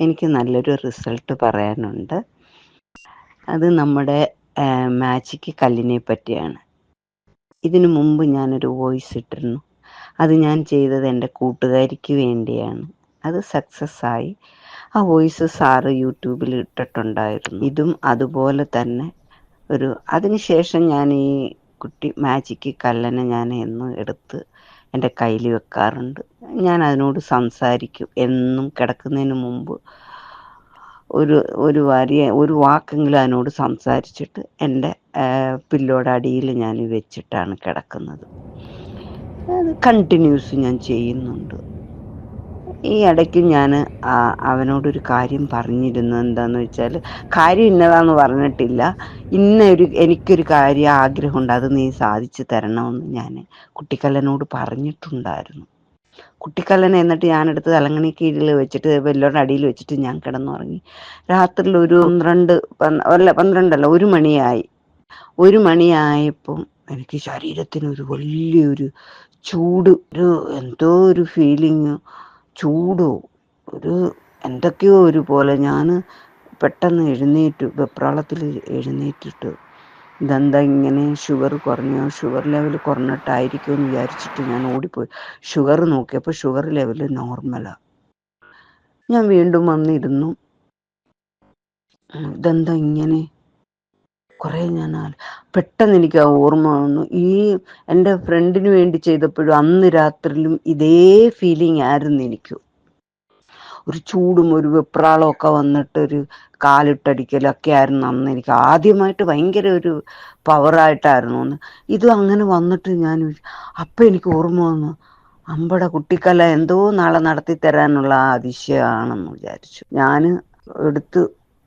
എനിക്ക് നല്ലൊരു റിസൾട്ട് പറയാനുണ്ട്. അത് നമ്മുടെ മാജിക് കല്ലിനെ പറ്റിയാണ്. ഇതിനു മുമ്പ് ഞാനൊരു വോയിസ് ഇട്ടിരുന്നു. അത് ഞാൻ ചെയ്തത് എന്റെ കൂട്ടുകാരിക്ക് വേണ്ടിയാണ്. അത് സക്സസ് ആയി. ആ വോയിസ് സാറ് യൂട്യൂബിൽ ഇട്ടിട്ടുണ്ടായിരുന്നു. ഇതും അതുപോലെ തന്നെ ഒരു അതിനുശേഷം ഞാൻ ഈ കുട്ടി മാജിക്ക് കല്ലനെ ഞാൻ എന്നും എടുത്ത് എന്റെ കയ്യിൽ വെക്കാറുണ്ട്. ഞാൻ അതിനോട് സംസാരിക്കും. എന്നും കിടക്കുന്നതിന് മുമ്പ് ഒരു ഒരു വരിയ ഒരു വാക്കെങ്കിലും അതിനോട് സംസാരിച്ചിട്ട് എന്റെ പില്ലോടെ അടിയിൽ ഞാൻ വെച്ചിട്ടാണ് കിടക്കുന്നത്. അത് കണ്ടിന്യൂസ് ഞാൻ ചെയ്യുന്നുണ്ട്. ഈ ഇടയ്ക്ക് ഞാൻ അവനോടൊരു കാര്യം പറഞ്ഞിരുന്നു. എന്താന്ന് വെച്ചാൽ കാര്യം ഇന്നതാന്ന് പറഞ്ഞിട്ടില്ല. ഇന്ന ഒരു എനിക്കൊരു കാര്യം ആഗ്രഹമുണ്ട് അത് നീ സാധിച്ചു തരണമെന്ന് ഞാൻ കുട്ടിക്കല്ലനോട് പറഞ്ഞിട്ടുണ്ടായിരുന്നു. കുട്ടിക്കല്ലൻ എന്നിട്ട് ഞാൻ ഞാനെടുത്ത് തലങ്ങണി കീഴിൽ വെച്ചിട്ട് വെല്ലോടെ അടിയിൽ വെച്ചിട്ട് ഞാൻ കിടന്നുറങ്ങി. രാത്രിയിൽ ഒരു പന്ത്രണ്ട് അല്ല പന്ത്രണ്ടല്ല ഒരു മണിയായി. ഒരു മണിയായപ്പം എനിക്ക് ശരീരത്തിന് ഒരു വലിയൊരു ചൂട് ഒരു എന്തോ ഒരു ഫീലിങ് ചൂടോ. ഒരു എന്തൊക്കെയോ ഒരു പോലെ ഞാൻ പെട്ടെന്ന് എഴുന്നേറ്റു. വെപ്രാളത്തിൽ എഴുന്നേറ്റിട്ട്. ഇതെന്താ ഇങ്ങനെ ഷുഗർ കുറഞ്ഞോ? ഷുഗർ ലെവൽ കുറഞ്ഞിട്ടായിരിക്കും എന്ന് വിചാരിച്ചിട്ട് ഞാൻ ഓടിപ്പോയി. ഷുഗർ നോക്കിയപ്പോൾ ഷുഗർ ലെവൽ നോർമലാണ് ഞാൻ വീണ്ടും വന്നിരുന്നു. ഇതെന്താ ഇങ്ങനെ കുറേ ഞാൻ പെട്ടെന്ന് എനിക്ക് ആ ഓർമ്മ വന്നു. ഈ എന്റെ ഫ്രണ്ടിന് വേണ്ടി ചെയ്തപ്പോഴും അന്ന് രാത്രിയിലും ഇതേ ഫീലിംഗ് ആയിരുന്നു എനിക്ക്. ഒരു ചൂടും ഒരു വെപ്രാളം ഒക്കെ വന്നിട്ട് ഒരു കാലിട്ടടിക്കലൊക്കെ ആയിരുന്നു അന്ന് എനിക്ക്. ആദ്യമായിട്ട് ഭയങ്കര ഒരു പവറായിട്ടായിരുന്നു അന്ന്. ഇതും അങ്ങനെ വന്നിട്ട് ഞാൻ അപ്പം എനിക്ക് ഓർമ്മ വന്നു. അമ്പട കുട്ടിക്കല എന്തോ നാളെ നടത്തി തരാനുള്ള അതിശയമാണെന്ന് വിചാരിച്ചു. ഞാൻ എടുത്ത്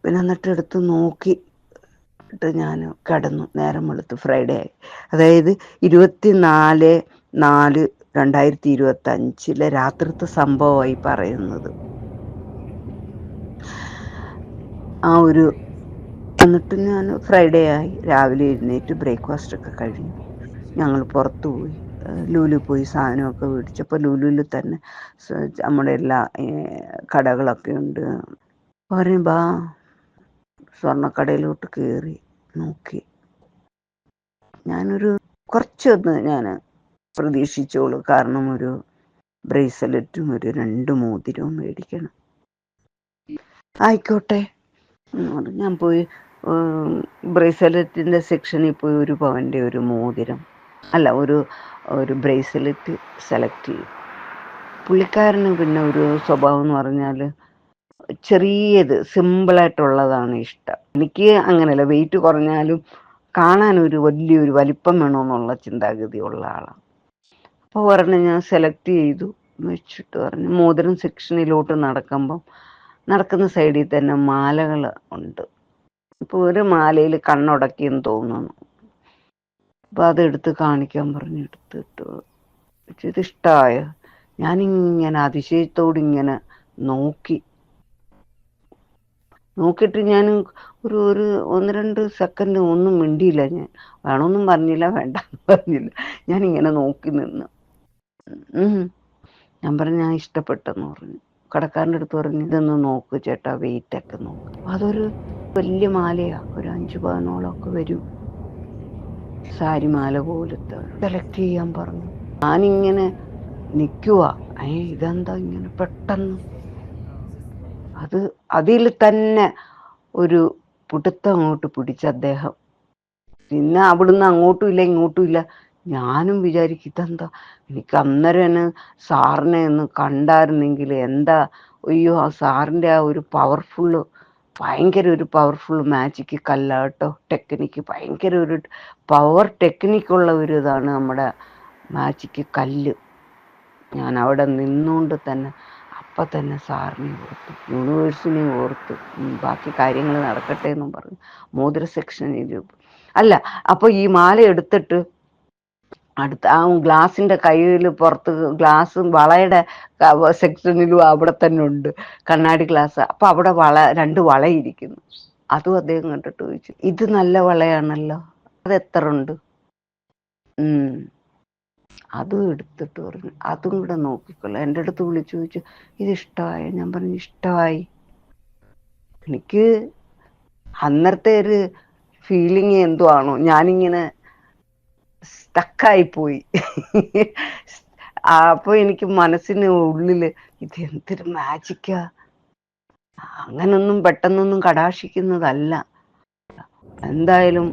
പിന്നെ എന്നിട്ട് എടുത്ത് നോക്കി. ഇട്ട് ഞാൻ കിടന്നു. നേരം വെളുത്തു. ഫ്രൈഡേ ആയി. അതായത് ഇരുപത്തിനാല് നാല് രണ്ടായിരത്തി ഇരുപത്തി അഞ്ചിലെ രാത്രിത്തെ സംഭവമായി പറയുന്നത്. ആ ഒരു എന്നിട്ട് ഞാൻ ഫ്രൈഡേ ആയി. രാവിലെ എഴുന്നേറ്റ് ബ്രേക്ക്ഫാസ്റ്റ് ഒക്കെ കഴിഞ്ഞു. ഞങ്ങൾ പുറത്തു പോയി. ലൂലു പോയി സാധനമൊക്കെ മേടിച്ചപ്പോൾ ലൂലുവിൽ തന്നെ നമ്മുടെ എല്ലാ കടകളൊക്കെ ഉണ്ട്. പറയും ബാ സ്വർണക്കടയിലോട്ട് കയറി നോക്കി. ഞാനൊരു കുറച്ചൊന്ന് ഞാൻ പ്രതീക്ഷിച്ചോളൂ. കാരണം ഒരു ബ്രേസ്ലെറ്റും ഒരു രണ്ട് മോതിരവും മേടിക്കണം. ആയിക്കോട്ടെ. ഞാൻ പോയി ബ്രേസ്ലെറ്റിന്റെ സെക്ഷനിൽ പോയി ഒരു പവന്റെ ഒരു മോതിരം. അല്ല ഒരു ഒരു ബ്രേസ്ലെറ്റ് സെലക്ട് ചെയ്യും. പുള്ളിക്കാരന് പിന്നെ ഒരു സ്വഭാവം എന്ന് പറഞ്ഞാൽ ചെറിയത് സിമ്പിളായിട്ടുള്ളതാണ് ഇഷ്ടം. എനിക്ക് അങ്ങനെയല്ല വെയിറ്റ് കുറഞ്ഞാലും കാണാൻ ഒരു വലിയൊരു വലിപ്പം വേണമെന്നുള്ള ചിന്താഗതി ഉള്ള ആളാണ് അപ്പോൾ ഒരെണ്ണം ഞാൻ സെലക്ട് ചെയ്തു വെച്ചിട്ട് പറഞ്ഞു. മോതിരം സെക്ഷനിലോട്ട് നടക്കുമ്പം നടക്കുന്ന സൈഡിൽ തന്നെ മാലകൾ ഉണ്ട്. ഇപ്പോൾ ഒരു മാലയിൽ കണ്ണുടക്കിയെന്ന് തോന്നുന്നു. അപ്പോൾ അതെടുത്ത് കാണിക്കാൻ പറഞ്ഞു എടുത്തിട്ട് ഇത് ഇഷ്ടമായ ഞാനിങ്ങനെ അതിശയത്തോട് ഇങ്ങനെ നോക്കി നോക്കിയിട്ട് ഞാൻ ഒരു ഒരു ഒന്ന് രണ്ട് സെക്കൻഡ് ഒന്നും മിണ്ടിയില്ല ഞാൻ. വേണമെന്നും പറഞ്ഞില്ല വേണ്ട പറഞ്ഞില്ല. ഞാൻ ഇങ്ങനെ നോക്കി നിന്ന്. ഞാൻ പറഞ്ഞു ഞാൻ ഇഷ്ടപ്പെട്ടെന്ന് പറഞ്ഞു. കടക്കാരന്റെ അടുത്ത് പറഞ്ഞു ഇതൊന്ന് നോക്ക് ചേട്ടാ വെയിറ്റ് ഒക്കെ നോക്ക്. അതൊരു വലിയ മാലയാ. ഒരു അഞ്ചു പതിനോളൊക്കെ വരും. സാരി മാല പോലത്തെ. സെലക്ട് ചെയ്യാൻ പറഞ്ഞു. ഞാനിങ്ങനെ നിൽക്കുക ഏ ഇതെന്താ ഇങ്ങനെ പെട്ടെന്ന്? അത് അതിൽ തന്നെ ഒരു പിടുത്തം അങ്ങോട്ട് പിടിച്ച അദ്ദേഹം. പിന്നെ അവിടുന്ന് അങ്ങോട്ടും ഇല്ല ഇങ്ങോട്ടും ഇല്ല. ഞാനും വിചാരിക്കും ഇതെന്താ? എനിക്ക് അന്നേരം എന്നെ സാറിനെ ഒന്ന് കണ്ടായിരുന്നെങ്കിൽ എന്താ? അയ്യോ ആ സാറിന്റെ ആ ഒരു പവർഫുള്ള് ഭയങ്കര ഒരു പവർഫുൾ മാജിക്ക് കല്ലാട്ടോ? ടെക്നിക്ക് ഭയങ്കര ഒരു പവർ ടെക്നിക്കുള്ള ഒരു ഇതാണ് നമ്മുടെ മാജിക്ക് കല്ല്. ഞാൻ അവിടെ നിന്നുകൊണ്ട് തന്നെ അപ്പം തന്നെ സാറിനെ ഓർത്തു. യൂണിവേഴ്സിനെ ഓർത്തു. ബാക്കി കാര്യങ്ങൾ നടക്കട്ടെ എന്നും പറഞ്ഞു. മോതിര സെക്ഷനിൽ അല്ല അപ്പോൾ ഈ മാല എടുത്തിട്ട് അടുത്ത ആ ഗ്ലാസിന്റെ കയ്യിൽ പുറത്ത് ഗ്ലാസും വളയുടെ സെക്ഷനിലും അവിടെ തന്നെ ഉണ്ട്. കണ്ണാടി ഗ്ലാസ്. അപ്പൊ അവിടെ വള രണ്ട് വളയിരിക്കുന്നു. അതും അദ്ദേഹം കണ്ടിട്ട് ചോദിച്ചു. ഇത് നല്ല വളയാണല്ലോ. അത് എത്ര ഉണ്ട്? ഉം. അതും എടുത്തിട്ട് പറഞ്ഞു. അതും കൂടെ നോക്കിക്കൊള്ളാം എന്റെ അടുത്ത് വിളിച്ചു ചോദിച്ചു ഇത് ഇഷ്ടമായി ഞാൻ പറഞ്ഞു ഇഷ്ടമായി എനിക്ക് അന്നത്തെ ഒരു ഫീലിംഗ് എന്തോ ആണോ. ഞാനിങ്ങനെ സ്റ്റക്കായി പോയി അപ്പോൾ എനിക്ക് മനസ്സിന് ഉള്ളിൽ ഇത് എന്തൊരു മാജിക്കാ അങ്ങനൊന്നും പെട്ടെന്നൊന്നും കടാക്ഷിക്കുന്നതല്ല. എന്തായാലും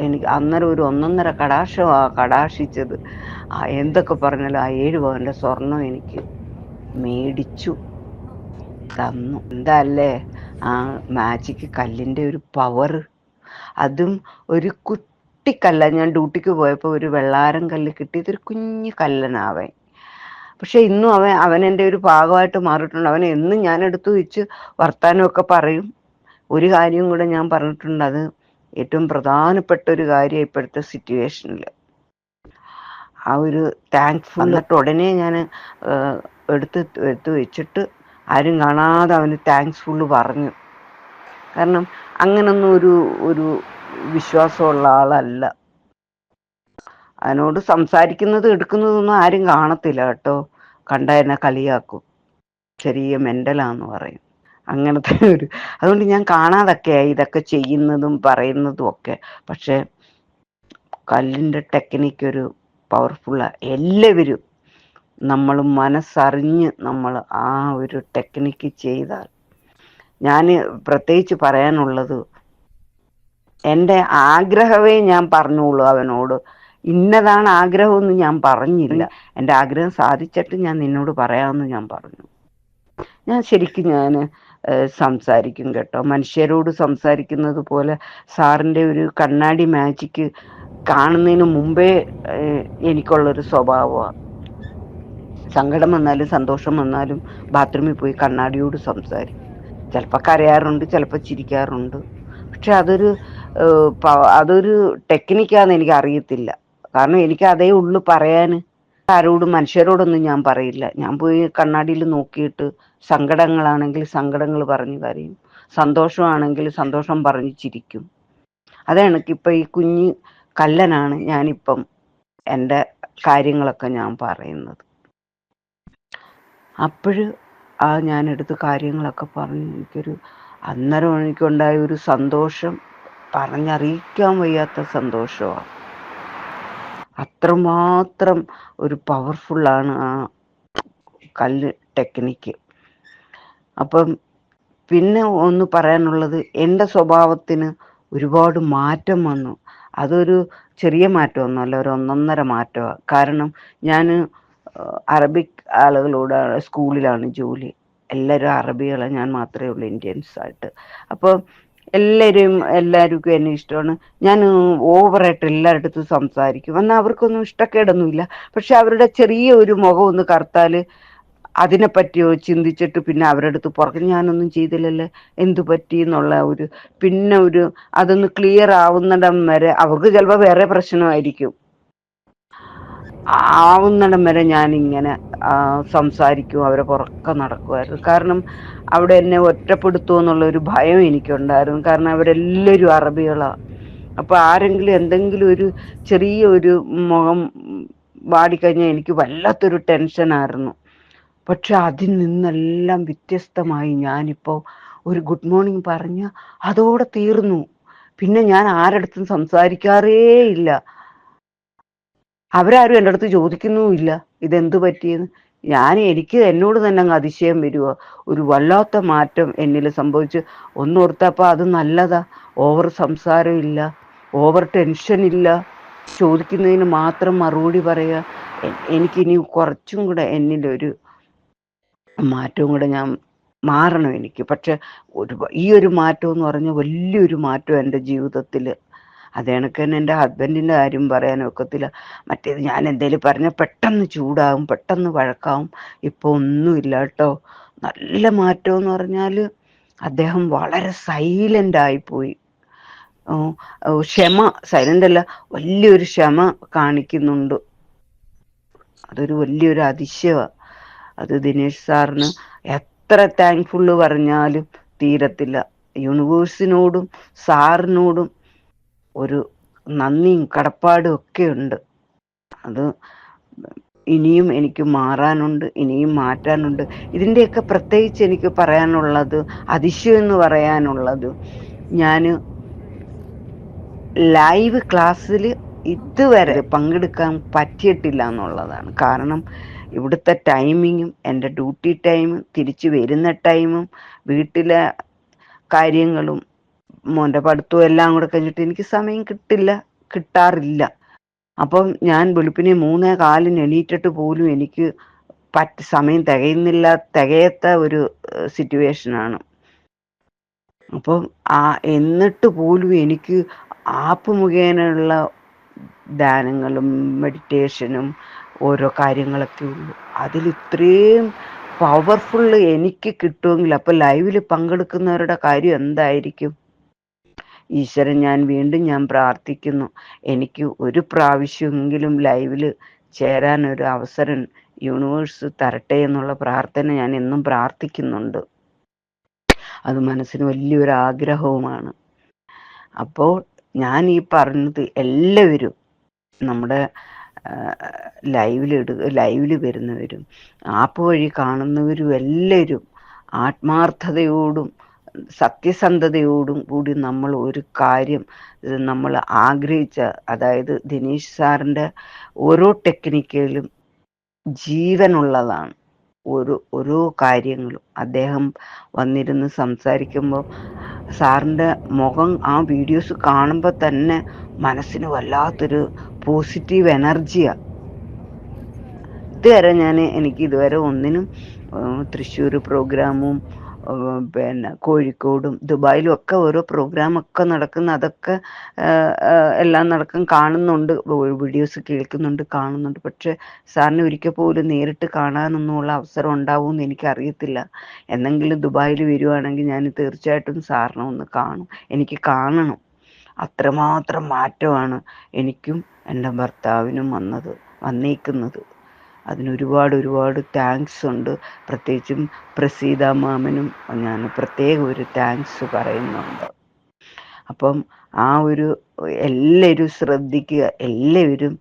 എനിക്ക് അന്നേരം ഒരു ഒന്നൊന്നര കടാക്ഷമാണ് കടാക്ഷിച്ചത്. ആ എന്തൊക്കെ പറഞ്ഞാലും ആ ഏഴ് പവന്റെ സ്വർണം എനിക്ക് മേടിച്ചു തന്നു. എന്തല്ലേ? ആ മാജിക്ക് കല്ലിന്റെ ഒരു പവർ അതും ഒരു കുട്ടിക്കല്ല ഞാൻ ഡ്യൂട്ടിക്ക് പോയപ്പോൾ ഒരു വെള്ളാരം കല്ല് കിട്ടിയത് ഒരു കുഞ്ഞു കല്ലനാവൻ പക്ഷെ ഇന്നും അവൻ അവൻ എന്റെ ഒരു ഭാഗമായിട്ട് മാറിയിട്ടുണ്ട്. അവൻ എന്നും ഞാൻ എടുത്തു വെച്ച് വർത്തമാനമൊക്കെ പറയും. ഒരു കാര്യം കൂടെ ഞാൻ പറഞ്ഞിട്ടുണ്ട്. അത് ഏറ്റവും പ്രധാനപ്പെട്ട ഒരു കാര്യം ഇപ്പോഴത്തെ സിറ്റുവേഷനിൽ ആ ഒരു താങ്ക്ഫുൾ എന്നിട്ട് ഉടനെ ഞാൻ എടുത്ത് എടുത്ത് വെച്ചിട്ട് ആരും കാണാതെ അവന് താങ്ക്സ് ഫുള്ള് പറഞ്ഞു. കാരണം അങ്ങനൊന്നും ഒരു ഒരു വിശ്വാസമുള്ള ആളല്ല. അതിനോട് സംസാരിക്കുന്നത് എടുക്കുന്നതൊന്നും ആരും കാണത്തില്ല കേട്ടോ. കണ്ട എന്നെ കളിയാക്കും. ചെറിയ മെന്റലാന്ന് പറയും. അങ്ങനത്തെ ഒരു അതുകൊണ്ട് ഞാൻ കാണാതൊക്കെയായി ഇതൊക്കെ ചെയ്യുന്നതും പറയുന്നതും ഒക്കെ. പക്ഷെ കല്ലിന്റെ ടെക്നിക്ക് ഒരു പവർഫുള്ളാണ് എല്ലാവരും നമ്മൾ മനസ്സറിഞ്ഞ് നമ്മൾ ആ ഒരു ടെക്നിക്ക് ചെയ്താൽ. ഞാൻ പ്രത്യേകിച്ച് പറയാനുള്ളത് എന്റെ ആഗ്രഹമേ ഞാൻ പറഞ്ഞോളൂ അവനോട്. ഇന്നതാണ് ആഗ്രഹമെന്ന് ഞാൻ പറഞ്ഞില്ല. എന്റെ ആഗ്രഹം സാധിച്ചിട്ട് ഞാൻ നിന്നോട് പറയാമെന്ന് ഞാൻ പറഞ്ഞു. ഞാൻ ശരിക്കും ഞാൻ സംസാരിക്കും കേട്ടോ. മനുഷ്യരോട് സംസാരിക്കുന്നത് പോലെ സാറിന്റെ ഒരു കണ്ണാടി മാജിക്ക് കാണുന്നതിന് മുമ്പേ എനിക്കുള്ളൊരു സ്വഭാവമാണ് സങ്കടം വന്നാലും സന്തോഷം വന്നാലും ബാത്റൂമിൽ പോയി കണ്ണാടിയോട് സംസാരിക്കും. ചിലപ്പോൾ കരയാറുണ്ട് ചിലപ്പോൾ ചിരിക്കാറുണ്ട്. പക്ഷെ അതൊരു അതൊരു ടെക്നിക്കാന്ന് എനിക്ക് അറിയത്തില്ല കാരണം എനിക്ക് അതേ ഉള്ളു പറയാൻ ആരോടും മനുഷ്യരോടൊന്നും ഞാൻ പറയില്ല. ഞാൻ പോയി കണ്ണാടിയിൽ നോക്കിയിട്ട് സങ്കടങ്ങളാണെങ്കിൽ സങ്കടങ്ങൾ പറഞ്ഞു കരയും. സന്തോഷമാണെങ്കിൽ സന്തോഷം പറഞ്ഞു ചിരിക്കും. അതാണ് ഇപ്പം ഈ കുഞ്ഞ് കല്ലനാണ് ഞാനിപ്പം എന്റെ കാര്യങ്ങളൊക്കെ ഞാൻ പറയുന്നത്. അപ്പോഴ് ആ ഞാനെടുത്ത് കാര്യങ്ങളൊക്കെ പറഞ്ഞു എനിക്കൊരു അന്നേരം എനിക്കുണ്ടായ ഒരു സന്തോഷം പറഞ്ഞറിയിക്കാൻ വയ്യാത്ത സന്തോഷമാണ്. അത്രമാത്രം ഒരു പവർഫുള്ളാണ് ആ കല്ല് ടെക്നിക്ക് അപ്പം പിന്നെ ഒന്ന് പറയാനുള്ളത് എന്റെ സ്വഭാവത്തിന് ഒരുപാട് മാറ്റം വന്നു. അതൊരു ചെറിയ മാറ്റമൊന്നുമല്ല ഒരു ഒന്നൊന്നര മാറ്റമാണ് കാരണം ഞാൻ അറബിക് ആളുകളോട് സ്കൂളിലാണ് ജോലി. എല്ലാവരും അറബികളാണ് ഞാൻ മാത്രമേ ഉള്ളൂ ഇന്ത്യൻസ് ആയിട്ട് അപ്പോൾ എല്ലാവരും എല്ലാവർക്കും എന്നെ ഇഷ്ടമാണ്. ഞാൻ ഓവറായിട്ട് എല്ലാവരുടെ സംസാരിക്കും. എന്നാൽ അവർക്കൊന്നും ഇഷ്ടക്കേടൊന്നുമില്ല. പക്ഷെ അവരുടെ ചെറിയ ഒരു മുഖം ഒന്ന് കറുത്താൽ അതിനെപ്പറ്റിയോ ചിന്തിച്ചിട്ട് പിന്നെ അവരുടെ അടുത്ത് പുറത്ത് ഞാനൊന്നും ചെയ്തില്ലല്ലേ? എന്തു പറ്റി എന്നുള്ള ഒരു പിന്നെ ഒരു അതൊന്ന് ക്ലിയർ ആവുന്നിടം വരെ അവർക്ക് ചിലപ്പോൾ വേറെ പ്രശ്നമായിരിക്കും. ആവുന്നിടം വരെ ഞാൻ ഇങ്ങനെ സംസാരിക്കും അവരെ പുറക്കെ നടക്കുമായിരുന്നു. കാരണം അവിടെ എന്നെ ഒറ്റപ്പെടുത്തുമോ എന്നുള്ള ഒരു ഭയം എനിക്കുണ്ടായിരുന്നു. കാരണം അവരെല്ലാവരും അറബികളാണ് അപ്പോൾ ആരെങ്കിലും എന്തെങ്കിലും ഒരു ചെറിയ ഒരു മുഖം വാടിക്കഴിഞ്ഞാൽ എനിക്ക് വല്ലാത്തൊരു ടെൻഷനായിരുന്നു. പക്ഷെ അതിൽ നിന്നെല്ലാം വ്യത്യസ്തമായി ഞാനിപ്പോൾ ഒരു ഗുഡ് മോർണിംഗ് പറഞ്ഞ് അതോടെ തീർന്നു. പിന്നെ ഞാൻ ആരടുത്തും സംസാരിക്കാറേ ഇല്ല. അവരാരും എന്റെ അടുത്ത് ചോദിക്കുന്നുമില്ല. ഇതെന്ത് പറ്റിയെന്ന്? ഞാൻ എനിക്ക് എന്നോട് തന്നെ അങ്ങ് അതിശയം വരിക ഒരു വല്ലാത്ത മാറ്റം എന്നിൽ സംഭവിച്ച്. ഒന്നോർത്തപ്പോൾ അത് നല്ലതാ. ഓവർ സംസാരമില്ല. ഓവർ ടെൻഷൻ ഇല്ല ചോദിക്കുന്നതിന് മാത്രം മറുപടി പറയുക എനിക്കിനി കുറച്ചും കൂടെ എന്നിലൊരു മാറ്റവും കൂടെ ഞാൻ മാറണം എനിക്ക്. പക്ഷെ ഒരു ഈ ഒരു മാറ്റം എന്ന് പറഞ്ഞാൽ വലിയൊരു മാറ്റം എന്റെ ജീവിതത്തിൽ അത് കണക്ക് തന്നെ എന്റെ ഹസ്ബൻഡിന്റെ കാര്യം പറയാൻ ഒക്കത്തില്ല. മറ്റേത് ഞാൻ എന്തെങ്കിലും പറഞ്ഞാൽ പെട്ടെന്ന് ചൂടാകും പെട്ടെന്ന് വഴക്കാവും. ഇപ്പോൾ ഒന്നുമില്ല കേട്ടോ. നല്ല മാറ്റം എന്ന് പറഞ്ഞാൽ അദ്ദേഹം വളരെ സൈലന്റായിപ്പോയി ക്ഷമ സൈലന്റ് അല്ല വലിയൊരു ക്ഷമ കാണിക്കുന്നുണ്ട്. അതൊരു വലിയൊരു അതിശയമാണ് അത് ദിനേഷ് സാറിന് എത്ര താങ്ക്ഫുള്ള് പറഞ്ഞാലും തീരത്തില്ല. യൂണിവേഴ്സിനോടും സാറിനോടും ഒരു നന്ദിയും കടപ്പാടും ഒക്കെ ഉണ്ട്. അത് ഇനിയും എനിക്ക് മാറാനുണ്ട് ഇനിയും മാറ്റാനുണ്ട്. ഇതിന്റെയൊക്കെ പ്രത്യേകിച്ച് എനിക്ക് പറയാനുള്ളത് അതിശയം എന്ന് പറയാനുള്ളത് ഞാൻ ലൈവ് ക്ലാസ്സിൽ ഇതുവരെ പങ്കെടുക്കാൻ പറ്റിയിട്ടില്ല എന്നുള്ളതാണ്. കാരണം ഇവിടുത്തെ ടൈമിങ്ങും എന്റെ ഡ്യൂട്ടി ടൈമും തിരിച്ചു വരുന്ന ടൈമും വീട്ടിലെ കാര്യങ്ങളും മോന്റെ പഠിത്തവും എല്ലാം കൂടെ കഴിഞ്ഞിട്ട് എനിക്ക് സമയം കിട്ടില്ല കിട്ടാറില്ല. അപ്പം ഞാൻ വെളുപ്പിനെ മൂന്നേ കാലിന് എണീറ്റിട്ട് പോലും എനിക്ക് പറ്റ സമയം തികയുന്നില്ല തികയത്ത ഒരു സിറ്റുവേഷനാണ് അപ്പം ആ എന്നിട്ട് പോലും എനിക്ക് ആപ്പ് മുഖേനയുള്ള ധ്യാനങ്ങളും മെഡിറ്റേഷനും ഓരോ കാര്യങ്ങളൊക്കെ ഉള്ളൂ. അതിൽ ഇത്രയും പവർഫുള്ള് എനിക്ക് കിട്ടുമെങ്കിൽ അപ്പൊ ലൈവിൽ പങ്കെടുക്കുന്നവരുടെ കാര്യം എന്തായിരിക്കും? ഈശ്വരൻ ഞാൻ വീണ്ടും ഞാൻ പ്രാർത്ഥിക്കുന്നു. എനിക്ക് ഒരു പ്രാവശ്യമെങ്കിലും ലൈവിൽ ചേരാൻ ഒരു അവസരം യൂണിവേഴ്സ് തരട്ടെ എന്നുള്ള പ്രാർത്ഥന ഞാൻ എന്നും പ്രാർത്ഥിക്കുന്നുണ്ട്. അത് മനസ്സിന് വലിയൊരു ആഗ്രഹവുമാണ്. അപ്പോൾ ഞാൻ ഈ പറഞ്ഞത് എല്ലാവരും നമ്മുടെ ലൈവിൽ ഇടുക ലൈവിൽ വരുന്നവരും ആപ്പ് വഴി കാണുന്നവരും എല്ലാവരും ആത്മാർത്ഥതയോടും സത്യസന്ധതയോടും കൂടി നമ്മൾ ഒരു കാര്യം നമ്മൾ ആഗ്രഹിച്ച അതായത് ദിനേശ് സാറിന്റെ ഓരോ ടെക്നിക്കുകളും ജീവനുള്ളതാണ്. ഓരോ ഓരോ കാര്യങ്ങളും. അദ്ദേഹം വന്നിരുന്ന് സംസാരിക്കുമ്പോൾ സാറിന്റെ മുഖം ആ വീഡിയോസ് കാണുമ്പോൾ തന്നെ മനസ്സിന് വല്ലാത്തൊരു പോസിറ്റീവ് എനർജിയാണ് ഇതുവരെ ഞാൻ എനിക്ക് ഇതുവരെ ഒന്നിനും തൃശ്ശൂർ പ്രോഗ്രാമും പിന്നെ കോഴിക്കോടും ദുബായിലും ഒക്കെ ഓരോ പ്രോഗ്രാം ഒക്കെ നടക്കുന്ന അതൊക്കെ എല്ലാം നടക്കും കാണുന്നുണ്ട്. വീഡിയോസ് കേൾക്കുന്നുണ്ട് കാണുന്നുണ്ട്. പക്ഷെ സാറിന് ഒരിക്കൽ പോലും നേരിട്ട് കാണാനൊന്നുമുള്ള അവസരം ഉണ്ടാവും ഉണ്ടാവുമെന്ന് എനിക്കറിയത്തില്ല. എന്നെങ്കിലും ദുബായിൽ വരുവാണെങ്കിൽ ഞാൻ തീർച്ചയായിട്ടും സാറിനെ ഒന്ന് കാണും. എനിക്ക് കാണണം. അത്രമാത്രം മാറ്റമാണ് എനിക്കും എന്റെ ഭർത്താവിനും വന്നത് വന്നേക്കുന്നത്. അതിന് ഒരുപാട് താങ്ക്സ് ഉണ്ട്. പ്രത്യേകിച്ചും പ്രസീത മാമനും ഞാൻ പ്രത്യേക ഒരു താങ്ക്സ് പറയുന്നുണ്ട്. അപ്പം ആ ഒരു എല്ലാവരും ശ്രദ്ധിക്കുക എല്ലാവരും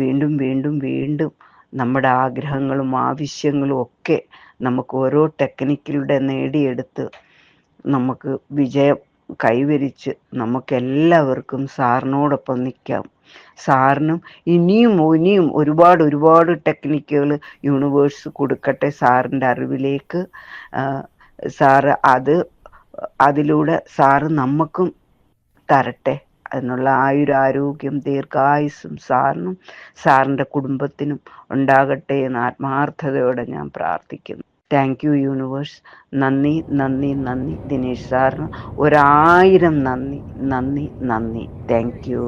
വീണ്ടും വീണ്ടും വീണ്ടും നമ്മുടെ ആഗ്രഹങ്ങളും ആവശ്യങ്ങളും ഒക്കെ നമുക്ക് ഓരോ ടെക്നിക്കിലൂടെ നേടിയെടുത്ത് നമുക്ക് വിജയം കൈവരിച്ച് നമുക്ക് എല്ലാവർക്കും സാറിനോടൊപ്പം നിൽക്കാം. സാറിനും ഇനിയും ഇനിയും ഒരുപാട് ഒരുപാട് ടെക്നിക്കുകൾ യൂണിവേഴ്സ് കൊടുക്കട്ടെ സാറിന്റെ അറിവിലേക്ക്. സാറ് അത് അതിലൂടെ സാറ് നമുക്കും തരട്ടെ അതിനുള്ള ആയുരാരോഗ്യം ദീർഘായുസ്സും സാറിനും സാറിന്റെ കുടുംബത്തിനും ഉണ്ടാകട്ടെ എന്ന് ആത്മാർത്ഥതയോടെ ഞാൻ പ്രാർത്ഥിക്കുന്നു. താങ്ക് യു യൂണിവേഴ്സ് നന്ദി നന്ദി നന്ദി. ദിനേശ് സാറിന് ഒരായിരം നന്ദി നന്ദി നന്ദി. Thank you